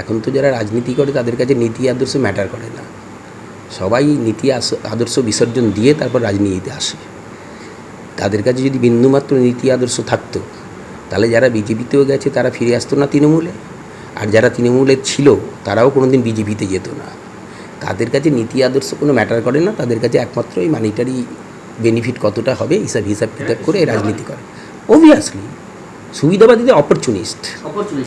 এখন তো যারা রাজনীতি করে তাদের কাছে নীতি আদর্শ ম্যাটার করে না। সবাই নীতি আদর্শ বিসর্জন দিয়ে তারপর রাজনীতিতে আসে। তাদের কাছে যদি বিন্দুমাত্র নীতি আদর্শ থাকতো, তাহলে যারা বিজেপিতেও গেছে তারা ফিরে আসতো না তৃণমূলে। আর যারা তৃণমূলে ছিল, তারাও কোনোদিন বিজেপিতে যেত না। তাদের কাছে নীতি আদর্শ কোনো ম্যাটার করে না, তাদের কাছে একমাত্র এই মানিটারি বেনিফিট কতটা হবে হিসাব হিসাব কিতাব করে রাজনীতি করে। অবভিয়াসলি সুবিধাবাদীদের অপরচুনিস্ট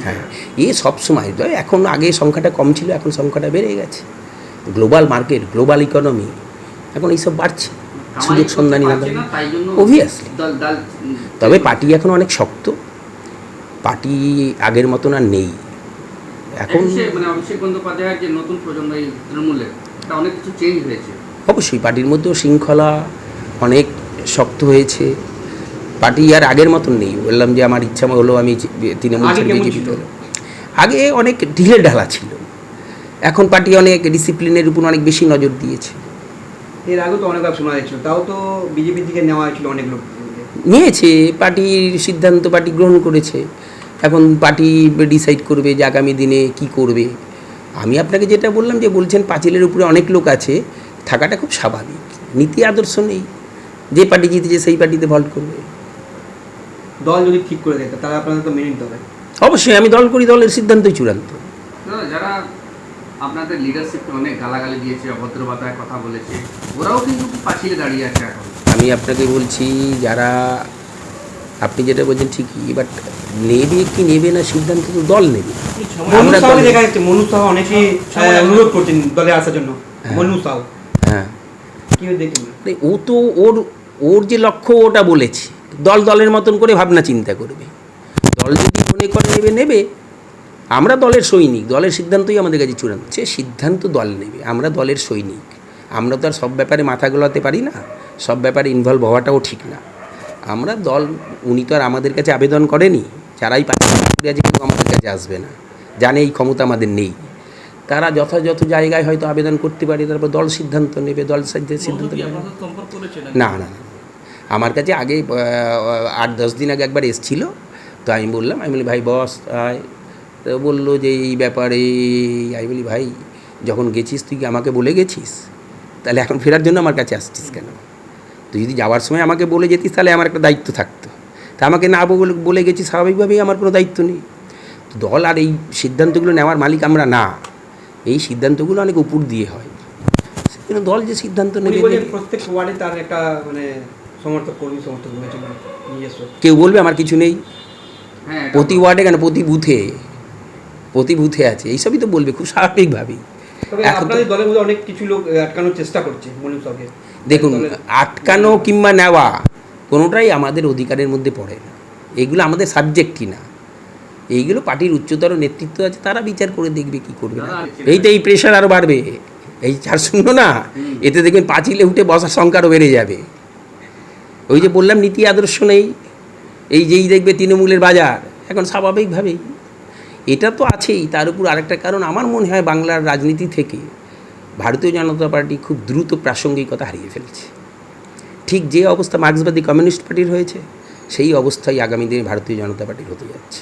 হ্যাঁ এ সবসময় তো এখন আগে সংখ্যাটা কম ছিল এখন সংখ্যাটা বেড়ে গেছে। গ্লোবাল মার্কেট গ্লোবাল ইকোনমি এখন এইসব বাড়ছে। সুযোগ সন্ধানী না অবভিয়াসলি তবে পার্টি এখন অনেক শক্ত। পার্টি আগের মতন আর নেই। এখন মানে অভিষেক বন্দ্যোপাধ্যায়ের যে নতুন প্রজন্ম এই তৃণমূলের এটা অনেক কিছু চেঞ্জ হয়েছে। অবশ্যই পার্টির মধ্যেও শৃঙ্খলা অনেক শক্ত হয়েছে। পার্টি আর আগের মতন নেই। বললাম যে আমার ইচ্ছা হলো আমি তৃণমূল আগে ছেড়ে বিজেপি আগে অনেক ঢিলে ঢালা ছিল। এখন পার্টি অনেক ডিসিপ্লিনের উপর অনেক বেশি নজর দিয়েছে। এর আগে তো অনেকবার শোনা যাচ্ছিল। তাও তো বিজেপির দিকে নেওয়া হয়েছিল অনেক লোক। নিয়েছে। পার্টির সিদ্ধান্ত পার্টি গ্রহণ করেছে। এখন পার্টি ডিসাইড করবে যে আগামী দিনে কি করবে। আমি আপনাকে যেটা বললাম যে বলছেন পাঁচিলের উপরে অনেক লোক আছে থাকাটা খুব স্বাভাবিক। নীতি আদর্শ নেই। যে পার্টি জিতেছে সেই পার্টিতে ভল্ট করবে। দল যদি ঠিক করে দেয় তাহলে আপনাদের তো মেনে নিতে হবে। অবশ্যই আমি দল করি দলের সিদ্ধান্তই চূড়ান্ত। যারা আপনাদের লিডারশিপকে অনেক গালাগালি দিয়েছে অভদ্র ভাষায় কথা বলেছে ওরাও কিন্তু পাঁচিলে দাঁড়িয়ে আছে এখন। আমি আপনাকে বলছি যারা আপনি যেটা বলছেন ঠিকই বাট নেবে কি নেবে না সিদ্ধান্ত তো দল নেবে। মনু আমরা দেখা যাচ্ছে মনু সাহ অনেকেই অনুরোধ করছেন দলে আসার জন্য। হ্যাঁ। মনু সাহ। হ্যাঁ। কি ও তো ওর ওর যে লক্ষ্য ওটা বলেছে। দল দলের মতন করে ভাবনা চিন্তা করবে। দল যদি মনে করে নেবে নেবে। আমরা দলের সৈনিক দলের সিদ্ধান্তই আমাদের কাছে চূড়ান্ত। সে সিদ্ধান্ত দল নেবে আমরা দলের সৈনিক। আমরা তো আর সব ব্যাপারে মাথা গলাতে পারি না সব ব্যাপারে ইনভলভ হওয়াটাও ঠিক না। আমরা দল উনি তো আর আমাদের কাছে আবেদন করেনি যারাই পাচ্ছে আছে কেউ আমাদের কাছে আসবে না জানে এই ক্ষমতা আমাদের নেই। তারা যথাযথ জায়গায় হয়তো আবেদন করতে পারে তারপর দল সিদ্ধান্ত নেবে দল সিদ্ধ- সিদ্ধান্ত নেবে। না না। আমার কাছে আগে আট দশ দিন আগে একবার এসছিল। তো আমি বললাম আমি বলি ভাই বস আয়। তো বলল যে এই ব্যাপারে আমি বলি ভাই যখন গেছিস তুই কি আমাকে বলে গেছিস? তাহলে এখন ফেরার জন্য আমার কাছে আসছিস কেন? তুই যদি যাওয়ার সময় আমাকে বলে যেতিস তাহলে আমার একটা দায়িত্ব থাকতো। তা আমাকে না বলে বলে গেছি স্বাভাবিকভাবেই আমার কোনো দায়িত্ব নেই। তো দল আর এই সিদ্ধান্তগুলো নেওয়ার মালিক আমরা না। এই সিদ্ধান্তগুলো অনেক উপর দিয়ে হয়। দল যে সিদ্ধান্ত নেবে। প্রত্যেক ওয়ার্ডে তার একটা মানে সমর্থক কর্মী সমর্থক রয়েছে নিজস্ব কেউ বলবে আমার কিছু নেই? হ্যাঁ প্রতি ওয়ার্ডে কেন? প্রতি বুথে? প্রতি বুথে আছে এইসবই তো বলবে খুব স্বাভাবিকভাবেই। আপনাদের অনেক কিছু লোক আটকানোর চেষ্টা করছে দেখুন আটকানো কিংবা নেওয়া কোনোটাই আমাদের অধিকারের মধ্যে পড়ে না। এগুলো আমাদের সাবজেক্টই না? এইগুলো পার্টির উচ্চতর নেতৃত্ব আছে তারা বিচার করে দেখবে কি করবে এই তো এই প্রেশার আরও বাড়বে। এই চার শূন্য না? এতে দেখবেন পাঁচিলে উঠে বসার সংখ্যা আরও বেড়ে যাবে। ওই যে বললাম নীতি আদর্শ নেই, এই যেই দেখবে তৃণমূলের বাজার, এখন স্বাভাবিকভাবেই। এটা তো আছেই, তার উপর আরেকটা কারণ আমার মনে হয় বাংলার রাজনীতি থেকে ভারতীয় জনতা পার্টি খুব দ্রুত প্রাসঙ্গিকতা হারিয়ে ফেলছে। ঠিক যে অবস্থা মার্ক্সবাদী কমিউনিস্ট পার্টির হয়েছে, সেই অবস্থাই আগামী দিনে ভারতীয় জনতা পার্টির হতে যাচ্ছে।